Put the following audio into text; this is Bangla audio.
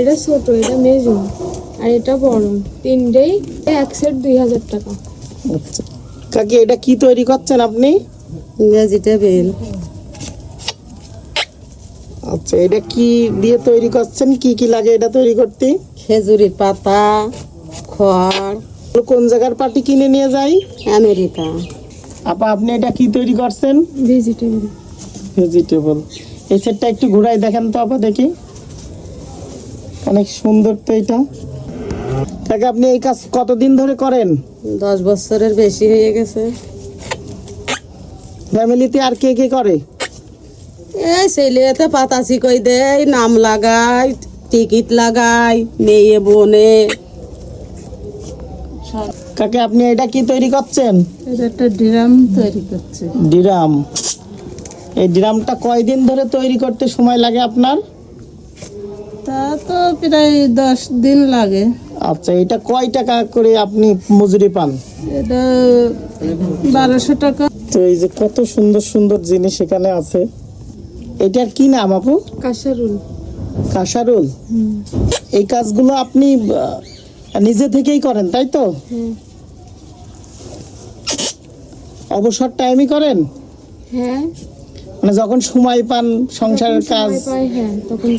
এটা ছোট এটা মেজুন আর এটা বড়। তিনটেই এক সেট দুই হাজার টাকা। আচ্ছা। কাকি এটা কি তৈরি করছেন আপনি? ভেজিটেবল আচ্ছা এটা কি দিয়ে তৈরি করছেন? কি কি লাগে এটা তৈরি করতে? খেজুরির পাতা খড়। কোন জায়গার পাটি কিনে নিয়ে যাই? আমেরিকা। আপা আপনি এটা কি তৈরি করছেন? ভেজিটেবল ভেজিটেবল এই সেটটা একটু ঘুরাই দেখেন তো আপা দেখি। অনেক সুন্দর তো এটা। কাকে আপনি এই কাজ কতদিন ধরে করেন? দশ বছরের বেশি হয়ে গেছে। ফ্যামিলিতে আর কে কে করে? এই ছেলেতে পাতা কই দেয় নাম লাগাই টিকিট লাগাই মেয়ে বনে। কাকে আপনি এটা কি তৈরি করছেন? এটা একটা ড্রাম তৈরি করছে। ডিরাম। এই ডিরামটা কয়দিন ধরে তৈরি করতে সময় লাগে আপনার? তা তো প্রায় দশ দিন লাগে। আচ্ছা এটা কয় টাকা করে আপনি মজুরি পান? এটা বারোশো টাকা। তো এই যে কত সুন্দর সুন্দর জিনিস এখানে আছে। এটার কি নাম আপু? কাঁসারুল। কাঁসারুল? এই কাজগুলো আপনি নিজে থেকেই করেন তাই তো? অবসর টাইমই করেন? হ্যাঁ। মানে যখন সময় পান সংসারের কাজ? হ্যাঁ তখন